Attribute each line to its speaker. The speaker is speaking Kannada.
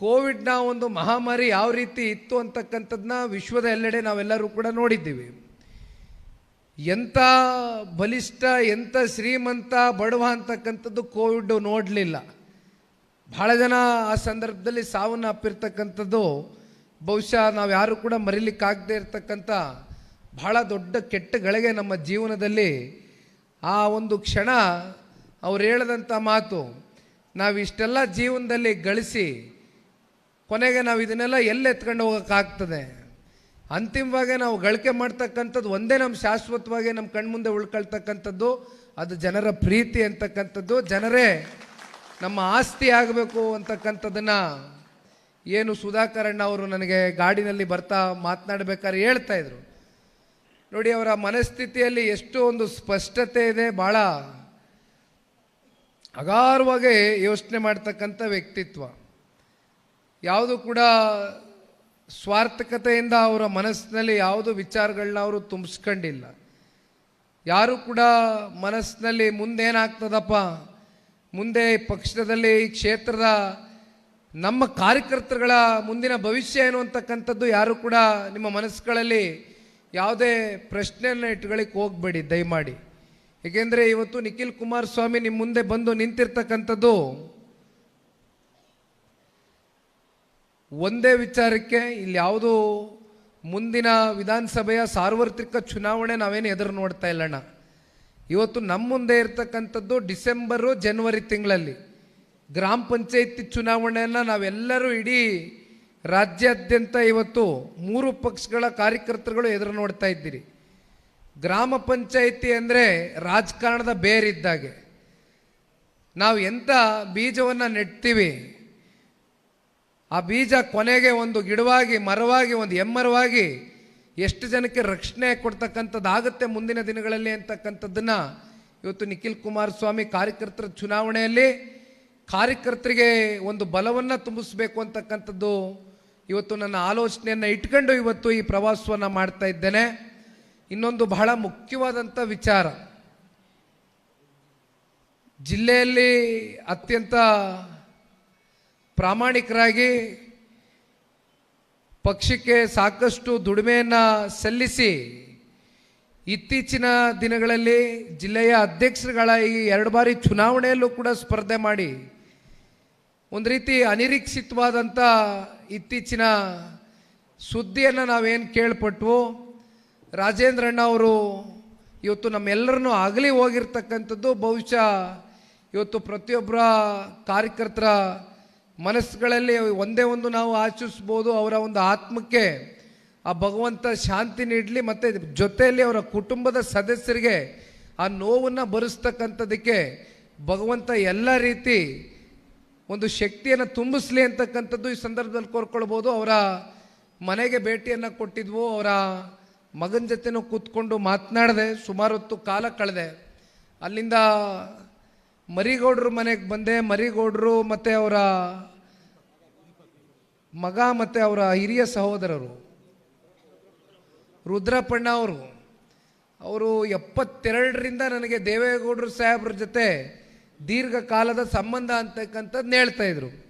Speaker 1: ಕೋವಿಡ್ನ ಒಂದು ಮಹಾಮಾರಿ ಯಾವ ರೀತಿ ಇತ್ತು ಅಂತಕ್ಕಂಥದ್ದನ್ನ ವಿಶ್ವದ ಎಲ್ಲೆಡೆ ನಾವೆಲ್ಲರೂ ಕೂಡ ನೋಡಿದ್ದೀವಿ. ಎಂಥ ಬಲಿಷ್ಠ, ಎಂಥ ಶ್ರೀಮಂತ, ಬಡವ ಅಂತಕ್ಕಂಥದ್ದು ಕೋವಿಡ್ ನೋಡಲಿಲ್ಲ. ಭಾಳ ಜನ ಆ ಸಂದರ್ಭದಲ್ಲಿ ಸಾವನ್ನ ಅಪ್ಪಿರ್ತಕ್ಕಂಥದ್ದು ಬಹುಶಃ ನಾವು ಯಾರು ಕೂಡ ಮರಿಲಿಕ್ಕಾಗದೇ ಇರತಕ್ಕಂಥ ಬಹಳ ದೊಡ್ಡ ಕೆಟ್ಟ ಗಳಿಗೆ ನಮ್ಮ ಜೀವನದಲ್ಲಿ ಆ ಒಂದು ಕ್ಷಣ ಅವ್ರು ಹೇಳದಂಥ ಮಾತು, ನಾವು ಇಷ್ಟೆಲ್ಲ ಜೀವನದಲ್ಲಿ ಗಳಿಸಿ ಕೊನೆಗೆ ನಾವು ಇದನ್ನೆಲ್ಲ ಎಲ್ಲಿ ಎತ್ಕೊಂಡು ಹೋಗೋಕ್ಕಾಗ್ತದೆ? ಅಂತಿಮವಾಗಿ ನಾವು ಗಳಿಕೆ ಮಾಡ್ತಕ್ಕಂಥದ್ದು ಒಂದೇ ನಮ್ಮ ಶಾಶ್ವತವಾಗಿ ನಮ್ಮ ಕಣ್ಮುಂದೆ ಉಳ್ಕೊಳ್ತಕ್ಕಂಥದ್ದು, ಅದು ಜನರ ಪ್ರೀತಿ ಅಂತಕ್ಕಂಥದ್ದು. ಜನರೇ, ನಮ್ಮ ಆಸ್ತಿ ಆಗಬೇಕು ಅಂತಕ್ಕಂಥದ್ದನ್ನು ಏನು ಸುಧಾಕರಣ್ಣ ಅವರು ನನಗೆ ಗಾಡಿನಲ್ಲಿ ಬರ್ತಾ ಮಾತನಾಡಬೇಕಾದ್ರೆ ಹೇಳ್ತಾ ಇದ್ರು. ನೋಡಿ, ಅವರ ಮನಸ್ಥಿತಿಯಲ್ಲಿ ಎಷ್ಟು ಒಂದು ಸ್ಪಷ್ಟತೆ ಇದೆ. ಭಾಳ ಅಗಾರವಾಗಿ ಯೋಚನೆ ಮಾಡ್ತಕ್ಕಂಥ ವ್ಯಕ್ತಿತ್ವ. ಯಾವುದು ಕೂಡ ಸ್ವಾರ್ಥಕತೆಯಿಂದ ಅವರ ಮನಸ್ಸಿನಲ್ಲಿ ಯಾವುದು ವಿಚಾರಗಳನ್ನ ಅವರು ತುಂಬಿಸ್ಕೊಂಡಿಲ್ಲ. ಯಾರು ಕೂಡ ಮನಸ್ಸಿನಲ್ಲಿ ಮುಂದೇನಾಗ್ತದಪ್ಪ, ಮುಂದೆ ಪಕ್ಷದಲ್ಲಿ ಈ ಕ್ಷೇತ್ರದ ನಮ್ಮ ಕಾರ್ಯಕರ್ತರುಗಳ ಮುಂದಿನ ಭವಿಷ್ಯ ಏನು ಅಂತಕ್ಕಂಥದ್ದು ಯಾರು ಕೂಡ ನಿಮ್ಮ ಮನಸ್ಸುಗಳಲ್ಲಿ ಯಾವುದೇ ಪ್ರಶ್ನೆಯನ್ನು ಇಟ್ಕೊಳ್ಳಿಕ್ಕೆ ಹೋಗಬೇಡಿ, ದಯಮಾಡಿ. ಏಕೆಂದರೆ ಇವತ್ತು ನಿಖಿಲ್ ಕುಮಾರಸ್ವಾಮಿ ನಿಮ್ಮ ಮುಂದೆ ಬಂದು ನಿಂತಿರ್ತಕ್ಕಂಥದ್ದು ಒಂದೇ ವಿಚಾರಕ್ಕೆ ಇಲ್ಲಿ ಯಾವುದು ಮುಂದಿನ ವಿಧಾನಸಭೆಯ ಸಾರ್ವತ್ರಿಕ ಚುನಾವಣೆ ನಾವೇನು ಎದುರು ನೋಡ್ತಾ ಇಲ್ಲಣ್ಣ. ಇವತ್ತು ನಮ್ಮ ಮುಂದೆ ಇರ್ತಕ್ಕಂಥದ್ದು ಡಿಸೆಂಬರು, ಜನವರಿ ತಿಂಗಳಲ್ಲಿ ಗ್ರಾಮ ಪಂಚಾಯತಿ ಚುನಾವಣೆಯನ್ನು ನಾವೆಲ್ಲರೂ ಇಡೀ ರಾಜ್ಯಾದ್ಯಂತ ಇವತ್ತು ಮೂರು ಪಕ್ಷಗಳ ಕಾರ್ಯಕರ್ತರುಗಳು ಎದುರು ನೋಡ್ತಾ ಇದ್ದೀರಿ. ಗ್ರಾಮ ಪಂಚಾಯಿತಿ ಅಂದರೆ ರಾಜಕಾರಣದ ಬೇರಿದ್ದಾಗೆ. ನಾವು ಎಂಥ ಬೀಜವನ್ನು ನೆಡ್ತೀವಿ ಆ ಬೀಜ ಕೊನೆಗೆ ಒಂದು ಗಿಡವಾಗಿ, ಮರವಾಗಿ, ಒಂದು ಎಮ್ಮರವಾಗಿ ಎಷ್ಟು ಜನಕ್ಕೆ ರಕ್ಷಣೆ ಕೊಡ್ತಕ್ಕಂಥದ್ದಾಗುತ್ತೆ ಮುಂದಿನ ದಿನಗಳಲ್ಲಿ ಅಂತಕ್ಕಂಥದ್ದನ್ನು ಇವತ್ತು ನಿಖಿಲ್ ಕುಮಾರಸ್ವಾಮಿ ಕಾರ್ಯಕರ್ತರ ಚುನಾವಣೆಯಲ್ಲಿ ಕಾರ್ಯಕರ್ತರಿಗೆ ಒಂದು ಬಲವನ್ನು ತುಂಬಿಸ್ಬೇಕು ಅಂತಕ್ಕಂಥದ್ದು ಇವತ್ತು ನನ್ನ ಆಲೋಚನೆಯನ್ನು ಇಟ್ಕೊಂಡು ಇವತ್ತು ಈ ಪ್ರವಾಸವನ್ನು ಮಾಡ್ತಾ ಇದ್ದೇನೆ. ಇನ್ನೊಂದು ಬಹಳ ಮುಖ್ಯವಾದಂಥ ವಿಚಾರ. ಜಿಲ್ಲೆಯಲ್ಲಿ ಅತ್ಯಂತ ಪ್ರಾಮಾಣಿಕರಾಗಿ ಪಕ್ಷಕ್ಕೆ ಸಾಕಷ್ಟು ದುಡಿಮೆಯನ್ನು ಸಲ್ಲಿಸಿ ಇತ್ತೀಚಿನ ದಿನಗಳಲ್ಲಿ ಜಿಲ್ಲೆಯ ಅಧ್ಯಕ್ಷರುಗಳ ಈ ಎರಡು ಬಾರಿ ಚುನಾವಣೆಯಲ್ಲೂ ಕೂಡ ಸ್ಪರ್ಧೆ ಮಾಡಿ ಒಂದು ರೀತಿ ಅನಿರೀಕ್ಷಿತವಾದಂಥ ಇತ್ತೀಚಿನ ಸುದ್ದಿಯನ್ನು ನಾವೇನು ಕೇಳ್ಪಟ್ವು. ರಾಜೇಂದ್ರಣ್ಣ ಅವರು ಇವತ್ತು ನಮ್ಮೆಲ್ಲರನ್ನೂ ಆಗಲಿ ಹೋಗಿರ್ತಕ್ಕಂಥದ್ದು. ಬಹುಶಃ ಇವತ್ತು ಪ್ರತಿಯೊಬ್ಬರ ಕಾರ್ಯಕರ್ತರ ಮನಸ್ಸುಗಳಲ್ಲಿ ಒಂದೇ ಒಂದು ನಾವು ಆಚರಿಸ್ಬೋದು, ಅವರ ಒಂದು ಆತ್ಮಕ್ಕೆ ಆ ಭಗವಂತ ಶಾಂತಿ ನೀಡಲಿ ಮತ್ತು ಜೊತೆಯಲ್ಲಿ ಅವರ ಕುಟುಂಬದ ಸದಸ್ಯರಿಗೆ ಆ ನೋವನ್ನು ಭರಿಸ್ತಕ್ಕಂಥದ್ದಕ್ಕೆ ಭಗವಂತ ಎಲ್ಲ ರೀತಿ ಒಂದು ಶಕ್ತಿಯನ್ನು ತುಂಬಿಸ್ಲಿ ಅಂತಕ್ಕಂಥದ್ದು ಈ ಸಂದರ್ಭದಲ್ಲಿ ಕೋರ್ಕೊಳ್ಬೋದು. ಅವರ ಮನೆಗೆ ಭೇಟಿಯನ್ನು ಕೊಟ್ಟಿದ್ವು, ಅವರ ಮಗನ ಜೊತೆನೂ ಕೂತ್ಕೊಂಡು ಮಾತನಾಡಿದೆ ಸುಮಾರು ಹೊತ್ತು ಕಾಲ ಕಳೆದೆ. ಅಲ್ಲಿಂದ ಮರಿಗೌಡ್ರ ಮನೆಗೆ ಬಂದೆ. ಮರಿಗೌಡರು ಮತ್ತು ಅವರ ಮಗ ಮತ್ತು ಅವರ ಹಿರಿಯ ಸಹೋದರರು. ರುದ್ರಪ್ಪಣ್ಣ ಅವರು. ಅವರು ಎಪ್ಪತ್ತೆರಡರಿಂದ ನನಗೆ ದೇವೇಗೌಡರು ಸಾಹೇಬ್ರ ಜೊತೆ ದೀರ್ಘಕಾಲದ ಸಂಬಂಧ ಅಂತಕ್ಕಂಥದ್ದು ಹೇಳ್ತಾ ಇದ್ರು.